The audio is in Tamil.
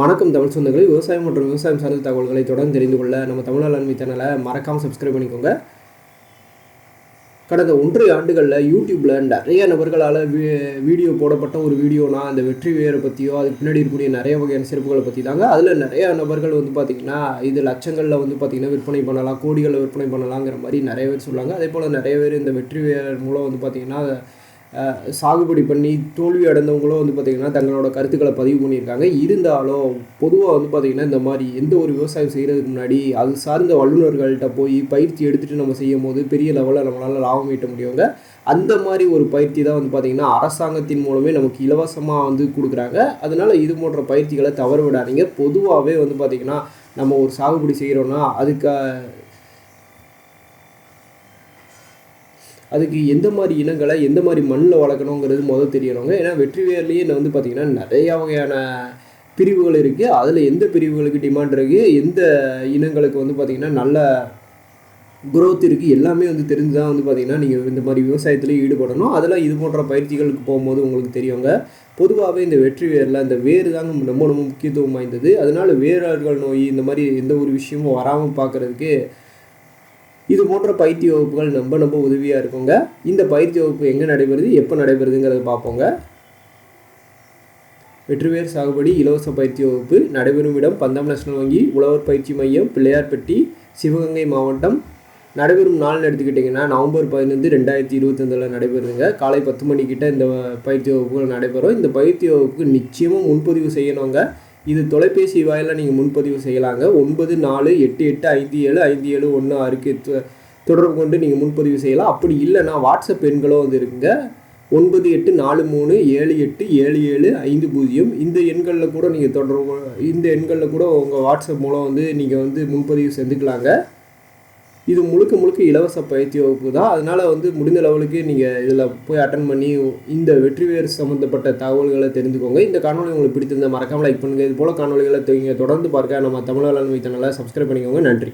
வணக்கம் தமிழ் சொந்தங்களில் விவசாயம் மற்றும் விவசாயம் சார்ந்த தகவல்களை தொடர்ந்து தெரிந்து கொள்ள நம்ம தமிழ்நாடு அலன்மை சேனலை மறக்காமல் சப்ஸ்கிரைப் பண்ணிக்கோங்க. கடந்த ஒன்றரை ஆண்டுகளில் யூடியூப்பில் நிறைய நபர்களால் வீடியோ போடப்பட்ட ஒரு வீடியோனா அந்த வெற்றி வேரை பற்றியோ அதுக்கு பின்னாடி இருக்கக்கூடிய நிறைய வகையான சிறப்புகளை பற்றி தாங்க. அதில் நிறைய நபர்கள் வந்து பார்த்திங்கன்னா இது லட்சங்களில் வந்து பார்த்திங்கன்னா விற்பனை பண்ணலாம் கோடிகளில் விற்பனை பண்ணலாங்கிற மாதிரி நிறைய பேர் சொல்லுவாங்க அதே போல் நிறைய பேர் இந்த வெற்றி வேர் மூலம் வந்து பார்த்திங்கன்னா சாகுபடி பண்ணி தோல்வி அடைந்தவங்களும் வந்து பார்த்திங்கன்னா தங்களோட கருத்துக்களை பதிவு பண்ணியிருக்காங்க. இருந்தாலும் பொதுவாக வந்து பார்த்திங்கன்னா இந்த மாதிரி எந்த ஒரு விவசாயம் செய்கிறதுக்கு முன்னாடி அது சார்ந்த வல்லுநர்கள்ட்ட போய் பயிற்சி எடுத்துகிட்டு நம்ம செய்யும் போது பெரிய லெவலில் நம்மளால் லாபம் ஈட்ட முடியுங்க. அந்த மாதிரி ஒரு பயிற்சி தான் வந்து பார்த்திங்கன்னா அரசாங்கத்தின் மூலமே நமக்கு இலவசமாக வந்து கொடுக்குறாங்க. அதனால் இது போன்ற பயிற்சிகளை தவற விடாதீங்க பொதுவாகவே வந்து பார்த்திங்கன்னா நம்ம ஒரு சாகுபடி செய்கிறோன்னா அதுக்கு அதுக்கு எந்த மாதிரி இனங்களை எந்த மாதிரி மண்ணில் வளர்க்கணுங்கிறது முதல் தெரியணுங்க. ஏன்னா வெற்றிவேர்லேயே வந்து பார்த்திங்கன்னா நிறையா வகையான பிரிவுகள் இருக்குது அதில் எந்த பிரிவுகளுக்கு டிமாண்ட் இருக்குது எந்த இனங்களுக்கு வந்து பார்த்திங்கன்னா நல்ல குரோத் இருக்குது எல்லாமே வந்து தெரிஞ்சு தான் வந்து பார்த்திங்கன்னா நீங்கள் இந்த மாதிரி விவசாயத்துலேயும் ஈடுபடணும். அதெல்லாம் இது போன்ற பயிற்சிகளுக்கு போகும்போது உங்களுக்கு தெரியுங்க. பொதுவாகவே இந்த வெற்றி வேரில் இந்த வேர் தாங்க ரொம்ப ரொம்ப முக்கியத்துவம் வாய்ந்தது. அதனால் வேரர்கள் நோய் இந்த மாதிரி எந்த ஒரு விஷயமும் வராமல் பார்க்குறதுக்கு இது போன்ற பயிற்சி வகுப்புகள் ரொம்ப ரொம்ப உதவியாக இருக்குங்க. இந்த பயிற்சி வகுப்பு எங்கே நடைபெறுது எப்போ நடைபெறுதுங்கிறத பார்ப்போங்க. வெற்றிவேர் சாகுபடி இலவச பயிற்சி வகுப்பு நடைபெறும் இடம் பந்தாம் நேஷனல் வங்கி உழவர் பயிற்சி மையம் பிள்ளையார்பட்டி சிவகங்கை மாவட்டம். நடைபெறும் நாள்னு எடுத்துக்கிட்டிங்கன்னா நவம்பர் பதினைந்து ரெண்டாயிரத்தி இருபத்தஞ்சில் நடைபெறுதுங்க. காலை பத்து மணிக்கிட்ட இந்த பயிற்சி வகுப்புகள் நடைபெறும். இந்த பயிற்சி வகுப்புக்கு நிச்சயமாக முன்பதிவு செய்யணுங்க. இது தொலைபேசி வாயிலாக நீங்கள் முன்பதிவு செய்யலாங்க. ஒன்பது நாலு எட்டு எட்டு ஐந்து ஏழு ஐந்து ஏழு ஒன்று ஆறுக்கு தொ- தொடர்பு கொண்டு நீங்கள் முன்பதிவு செய்யலாம். அப்படி இல்லைன்னா வாட்ஸ்அப் எண்களும் வந்து இருக்குங்க. ஒன்பது எட்டு நாலு மூணு ஏழு எட்டு ஏழு ஏழு ஐந்து பூஜ்ஜியம். இந்த எண்களில் கூட நீங்கள் தொடர்பு இந்த எண்களில் கூட உங்கள் வாட்ஸ்அப் மூலம் வந்து நீங்கள் வந்து முன்பதிவு செஞ்சுக்கலாங்க. இது முழுக்க முழுக்க இலவச பயிற்சி வகுப்பு தான். அதனால் வந்து முடிந்த லெவலுக்கு நீங்கள் இதில் போய் அட்டன் பண்ணி இந்த வெற்றி வேறு சம்மந்தப்பட்ட தகவல்களை தெரிஞ்சுக்கோங்க. இந்த காணொலி உங்களுக்கு பிடித்திருந்தா மறக்காமல் லைக் பண்ணுங்கள் இது போல் காணொலிகளை நீங்கள் தொடர்ந்து பார்க்க நம்ம தமிழ் வளர்மை சேனலை சப்ஸ்கிரைப் பண்ணிக்கோங்க. நன்றி.